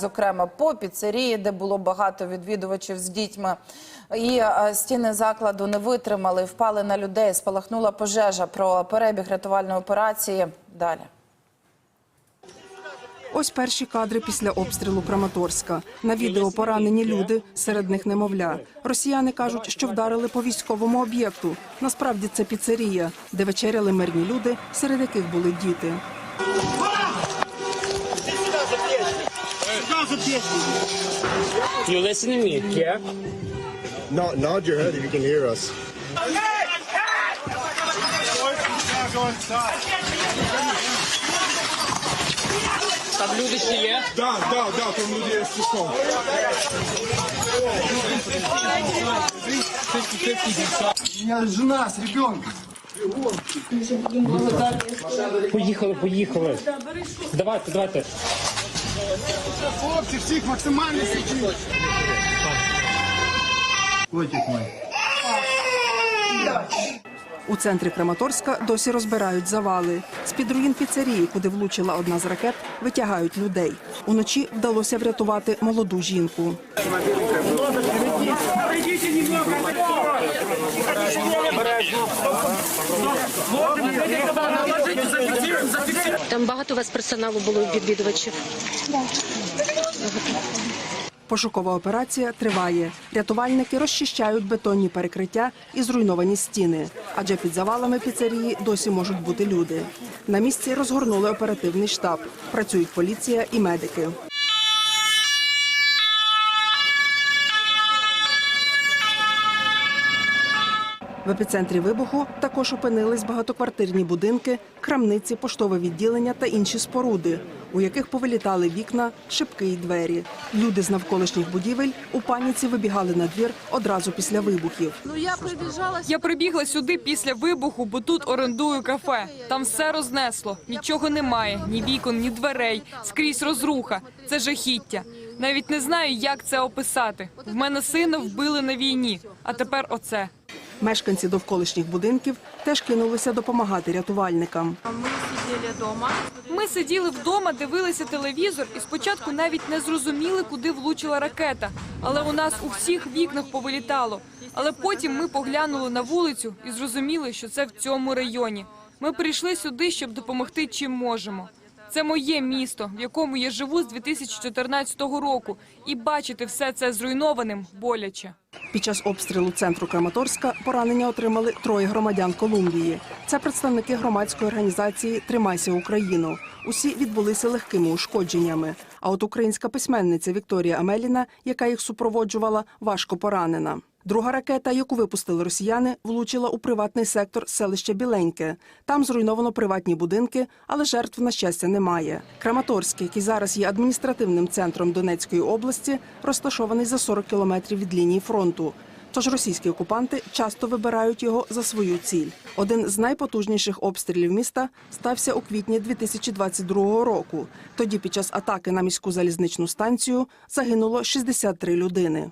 Зокрема, по піцерії, де було багато відвідувачів з дітьми, і е, стіни закладу не витримали, впали на людей, спалахнула пожежа. Про перебіг рятувальної операції далі. Ось перші кадри після обстрілу Краматорська. На відео поранені люди, серед них немовля. Росіяни кажуть, що вдарили по військовому об'єкту. Насправді це піцерія, де вечеряли мирні люди, серед яких були діти. You listening to me? Yeah. No, nod your head if you can hear us. Там люди ще є? Да, да, да, там людей с часом. У меня жена с ребенком. Поїхали, поїхали. Давайте, давайте. Хлопці, всіх максимально. Котик мой. У центрі Краматорська досі розбирають завали. З-під руїн піцерії, куди влучила одна з ракет, витягають людей. Уночі вдалося врятувати молоду жінку. Там багато у вас персоналу було відвідувачів. Пошукова операція триває. Рятувальники розчищають бетонні перекриття і зруйновані стіни, адже під завалами піцерії досі можуть бути люди. На місці розгорнули оперативний штаб. Працюють поліція і медики. В епіцентрі вибуху також опинились багатоквартирні будинки, крамниці, поштове відділення та інші споруди, у яких повилітали вікна, шибки й двері. Люди з навколишніх будівель у паніці вибігали на двір одразу після вибухів. Я прибігла сюди після вибуху, бо тут орендую кафе. Там все рознесло. Нічого немає, ні вікон, ні дверей. Скрізь розруха. Це жахіття. Навіть не знаю, як це описати. В мене сина вбили на війні, а тепер оце. Мешканці довколишніх будинків теж кинулися допомагати рятувальникам. Ми сиділи вдома, дивилися телевізор і спочатку навіть не зрозуміли, куди влучила ракета. Але у нас у всіх вікнах повилітало. Але потім ми поглянули на вулицю і зрозуміли, що це в цьому районі. Ми прийшли сюди, щоб допомогти чим можемо. Це моє місто, в якому я живу з 2014 року, і бачити все це зруйнованим боляче. Під час обстрілу центру Краматорська поранення отримали троє громадян Колумбії. Це представники громадської організації Тримайся Україну. Усі відбулися легкими ушкодженнями. А от українська письменниця Вікторія Амеліна, яка їх супроводжувала, важко поранена. Друга ракета, яку випустили росіяни, влучила у приватний сектор селища Біленьке. Там зруйновано приватні будинки, але жертв на щастя немає. Краматорськ, який зараз є адміністративним центром Донецької області, розташований за 40 кілометрів від лінії фронту. Тож російські окупанти часто вибирають його за свою ціль. Один з найпотужніших обстрілів міста стався у квітні 2022 року. Тоді, під час атаки на міську залізничну станцію, загинуло 63 людини.